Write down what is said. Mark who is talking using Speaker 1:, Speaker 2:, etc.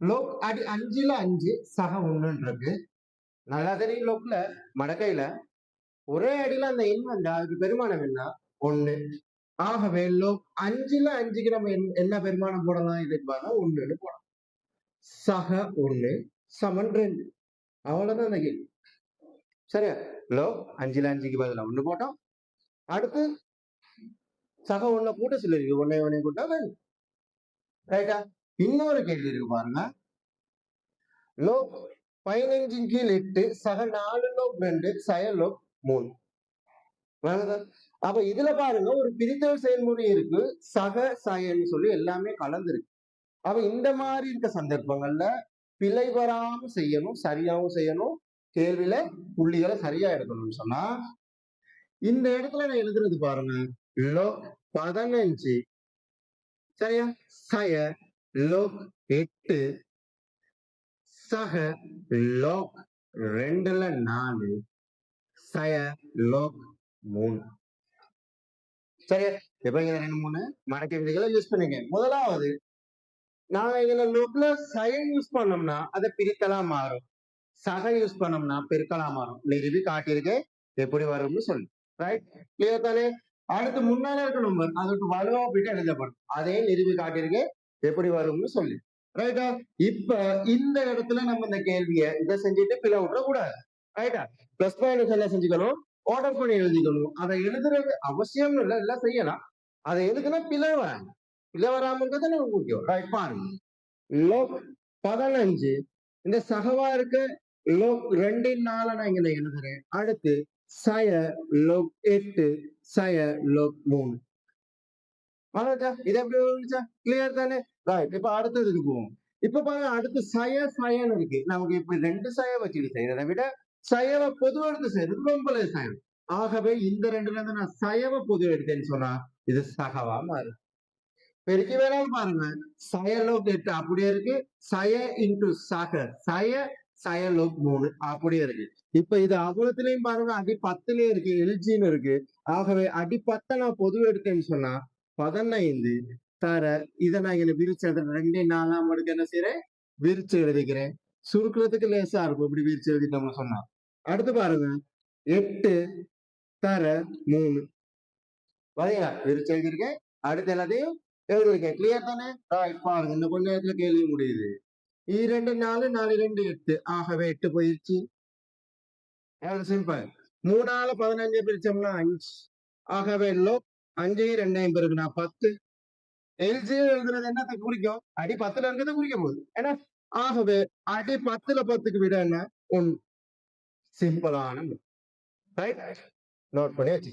Speaker 1: லோக் அடி அஞ்சுல அஞ்சு சக ஒண்ணுன்னு இருக்கு நல்லா தெரியும் லோக்ல மடக்கையில ஒரே அடியில அந்த எண் வந்தா அதுக்கு பெருமானம் என்ன? ஒண்ணு. ஆகவே லோக் அஞ்சுல அஞ்சுக்கு நம்ம என்ன- என்ன பெருமானம் போடலாம்? இதுக்கு பார்த்தா ஒண்ணுன்னு போடலாம். சக ஒண்ணு சமன் ரெண்டு. அவ்வளவுதான் அந்த கேள்வி. சரியா? லோக் அஞ்சுல அஞ்சுக்கு பதிலா ஒண்ணு போட்டோம். அடுத்து சக ஒண்ணு கூட்ட சொல்லிருக்கு ஒன்னே ஒன்னே கூட்டா வேணும். ரைட்டா இன்னொரு கேள்வி இருக்கு பாருங்க. லோக் பதினஞ்சின் கீழ் எட்டு சக நாலு லோக் ரெண்டு சய லோக் மூணு அப்ப இதுல பாருங்க ஒரு பிரித்தல் செயல்முறை இருக்கு. சக சயன்னு சொல்லி எல்லாமே கலந்துருக்கு. அப்ப இந்த மாதிரி இருக்க சந்தர்ப்பங்கள்ல பிழை வராம செய்யணும் சரியாவும் செய்யணும். கேள்வியில புள்ளிகளை சரியா எடுக்கணும்னு சொன்னா இந்த இடத்துல நான் எழுதுறது பாருங்க. லோ பதினஞ்சு. சரியா? சய லோக் எட்டு. சக லோக் ரெண்டுல நாலு. சய லோக் மூணு. சரியா இப்ப இங்க ரெண்டு மூணு? மடக்க விதிகளை யூஸ் பண்ணுங்க முதலாவது நாங்க இதுல லோக்ல சயன் யூஸ் பண்ணோம்னா அதை பிரித்தலா மாறும். சக யூஸ் பண்ணோம்னா பெருக்கலாம் மாறும். நிறுவி காட்டியிருக்கு. எப்படி வரும்னு சொல்லு. ரைட் கிளியர் தானே? அடுத்து முன்னால இருக்க நம்பர் அதுக்கு வலுவா போயிட்டு எழுதப்படும். அதே நிறுவி காட்டியிருக்கு. எப்படி வரும்னு சொல்லி. ரைட்டா இப்ப இந்த இடத்துல நம்ம இந்த கேள்வியை இதை செஞ்சுட்டு பிழை விட்டுற கூடாது ரைட்டா பிளஸ் மைனஸ் எல்லாம் செஞ்சுக்கணும்? ஆர்டர் பண்ணி எழுதிக்கணும். அதை எழுதுறது அவசியம் இல்லை. எல்லாம் செய்யலாம். அதை எழுதுனா பிழை வராங்க. பிழை வராம இருக்கிறது நமக்கு முக்கியம்? ரைட் பாருங்க. லோக் பதினஞ்சு. இந்த சகவா இருக்க லோக் ரெண்டு நாள நான் இங்க எழுதுறேன். அடுத்து சய லோக் எட்டு சய லோக் மூணு. அவ்வளவுதான் இது எப்படி வந்துச்சா கிளியர் தானே ரைட் இப்ப அடுத்ததுக்கு போவோம் இப்ப பாருங்க அடுத்து சய சயன் இருக்கு நமக்கு இப்ப ரெண்டு சய வச்சுட்டு செய்யறதை விட சயவ பொது எடுத்து செய்யறது ரொம்ப சயம் ஆகவே இந்த ரெண்டுல இருந்து நான் சயவ பொது எடுத்தேன்னு சொன்னா இது சகவா மாறும் பெருக்கி வேணாலும் பாருங்க சயலோக் எட்டு அப்படியே இருக்கு சய இன்டு சக சய சயலோக் மூணு அப்படியே இருக்கு இப்ப இது அவ்வளவுலயும் பாருங்க அடி பத்துலயும் இருக்கு எல்ஜின்னு இருக்கு ஆகவே அடி பத்தை நான் பொது எடுத்தேன்னு சொன்னா பதினைந்து. தர இதை நான் இதில் விரிச்சு எழுதுறேன். ரெண்டே நாலாம் மடுக்கு என்ன செய்யறேன் விரிச்சு எழுதிக்கிறேன். சுருக்கிறதுக்கு லேசா இருக்கும். இப்படி விரிச்சு எழுதிட்டோம்னு சொன்னா. அடுத்து பாருங்க. எட்டு தர மூணு. பாத்தீங்களா விரிச்சு எழுதியிருக்கேன். அடுத்து எல்லாத்தையும் எழுதியிருக்கேன். கிளியர் தானே? ரைட் பாருங்க. இந்த கொஞ்ச நேரத்துல கேள்வி முடியுது. இரண்டு நாலு நாலு ரெண்டு எட்டு. ஆகவே எட்டு போயிருச்சு. சிம்பிள் மூணால பதினஞ்சு பிரிச்சோம்னா அஞ்சு. ஆகவே லோ அஞ்சையும் ரெண்டையும் இருக்குண்ணா பத்து. எல்ஜி எழுதுறது என்னத்தை குறிக்கும்? அடி பத்துல இருக்கிறத குறிக்க போகுது ஏன்னா ஆகவே அடி பத்துல பத்துக்கு விட என்ன? ஒன்று. சிம்பிளான ரைட் நோட் பண்ணி வச்சு